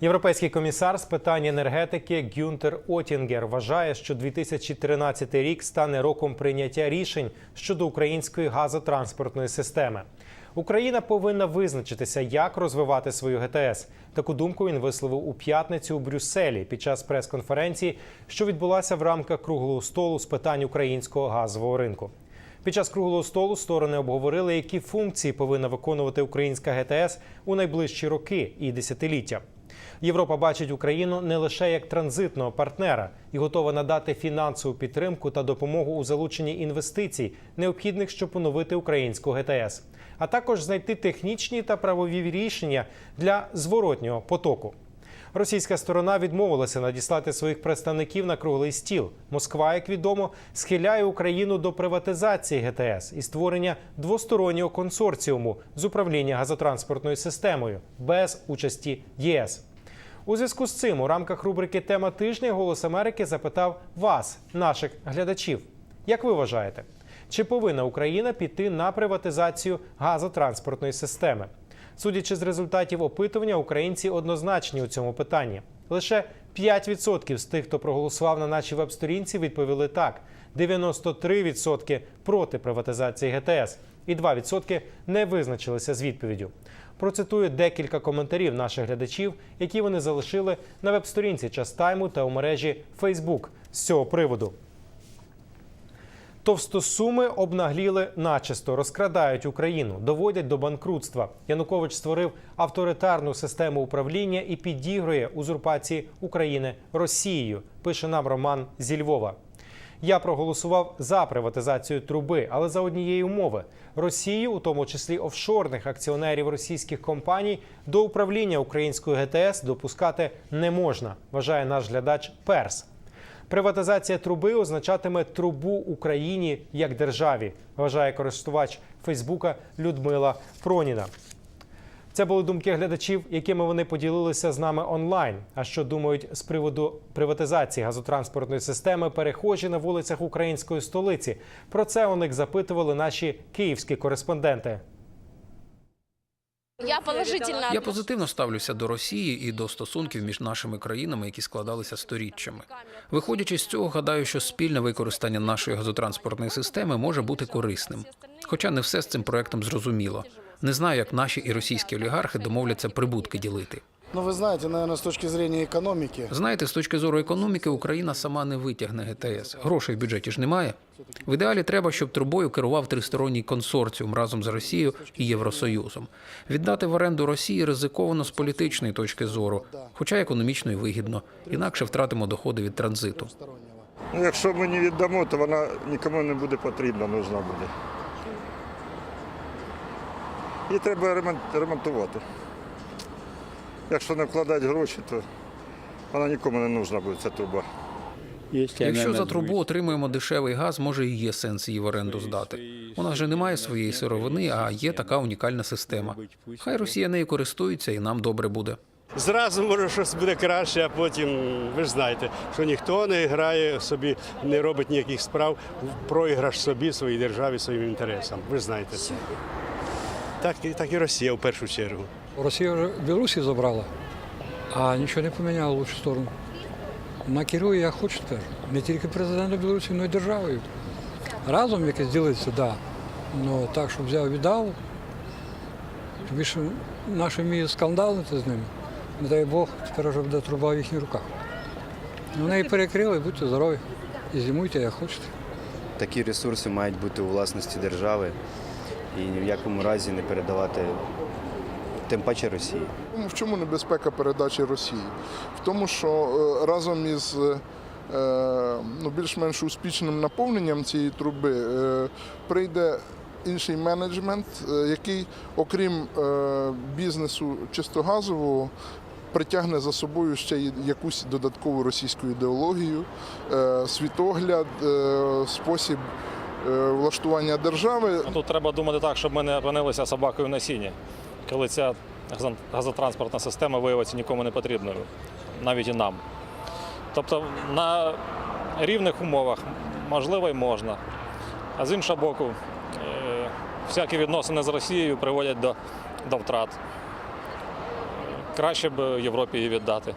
Європейський комісар з питань енергетики Гюнтер Отінгер вважає, що 2013 рік стане роком прийняття рішень щодо української газотранспортної системи. Україна повинна визначитися, як розвивати свою ГТС. Таку думку він висловив у п'ятницю у Брюсселі під час прес-конференції, що відбулася в рамках круглого столу з питань українського газового ринку. Під час круглого столу сторони обговорили, які функції повинна виконувати українська ГТС у найближчі роки і десятиліття. Європа бачить Україну не лише як транзитного партнера і готова надати фінансову підтримку та допомогу у залученні інвестицій, необхідних, щоб поновити українську ГТС, а також знайти технічні та правові рішення для зворотнього потоку. Російська сторона відмовилася надіслати своїх представників на круглий стіл. Москва, як відомо, схиляє Україну до приватизації ГТС і створення двостороннього консорціуму з управління газотранспортною системою без участі ЄС. У зв'язку з цим у рамках рубрики Тема тижня Голос Америки запитав вас, наших глядачів. Як ви вважаєте, чи повинна Україна піти на приватизацію газотранспортної системи? Судячи з результатів опитування, українці однозначні у цьому питанні. Лише 5% з тих, хто проголосував на нашій веб-сторінці, відповіли так: 93% проти приватизації ГТС, і 2% не визначилися з відповіддю. Процитую декілька коментарів наших глядачів, які вони залишили на веб-сторінці Частайму та у мережі Facebook з цього приводу. Товстосуми обнагліли начисто, розкрадають Україну, доводять до банкрутства. Янукович створив авторитарну систему управління і підігрує узурпації України Росією. Пише нам Роман зі Львова. Я проголосував за приватизацію труби, але за однієї умови: Росію, у тому числі офшорних акціонерів російських компаній, до управління українською ГТС допускати не можна. Вважає наш глядач Перс. Приватизація труби означатиме трубу Україні як державі, вважає користувач Фейсбука Людмила Проніна. Це були думки глядачів, якими вони поділилися з нами онлайн. А що думають з приводу приватизації газотранспортної системи перехожі на вулицях української столиці? Про це у них запитували наші київські кореспонденти. Я положительно Я позитивно ставлюся до Росії і до стосунків між нашими країнами, які складалися сторіччями. Виходячи з цього, гадаю, що спільне використання нашої газотранспортної системи може бути корисним. Хоча не все з цим проектом зрозуміло. Не знаю, як наші і російські олігархи домовляться прибутки ділити. Ну, вы знаете, наверное, с точки зрения экономики, Знаєте, з точки зору економіки, Україна сама не витягне ГТС. Грошей в бюджеті ж немає. В ідеалі треба, щоб трубою керував тристоронній консорціум разом з Росією і Євросоюзом. Віддати в оренду Росії ризиковано з політичної точки зору, хоча економічно і вигідно. Інакше втратимо доходи від транзиту. Ну, якщо ми не віддамо, то вона нікому не буде потрібна, нужна буде. Її треба ремон- ремонтувати. Якщо не вкладати гроші, то вона нікому не нужна буде, ця труба. Якщо за трубу отримуємо дешевий газ, може і є сенс її в оренду здати. У нас же немає своєї сировини, а є така унікальна система. Хай Росія нею користується, і нам добре буде. Зразу може щось буде краще, а потім ви ж знаєте, що ніхто не грає собі, не робить ніяких справ в проіграш собі, своїй державі, своїм інтересам. Ви ж знаєте це. Так, і- так і Росія в першу чергу. Росія вже Білорусі забрала, а нічого не поміняло в лучшу сторону. Вона керує, як хоче тепер. Не тільки президентом Білорусі, але й державою. Разом якось ділиться. Да. Ну так, щоб взяв віддав. Тобі що наші вміють скандалити з ними. Не дай Бог, тепер вже буде труба в їхніх руках. Вони її перекрили, будьте здорові. І зимуйте, як хочете. Такі ресурси мають бути у власності держави і ні в якому разі не передавати тим паче Росії. Ну, В чому небезпека передачі Росії? В тому, що е, разом із е, ну, більш-менш успішним наповненням цієї труби е, прийде інший менеджмент, який, окрім е, бізнесу чисто газового, притягне за собою ще якусь додаткову російську ідеологію, е, світогляд, е, спосіб е, влаштування держави. Тут треба думати так, щоб ми не опинилися собакою на сіні, коли ця газотранспортна система виявиться нікому не потрібною, навіть і нам. Тобто на рівних умовах можливо і можна. А з іншого боку, е, всякі відносини з Росією приводять до, до втрат. краще б Європі її віддати.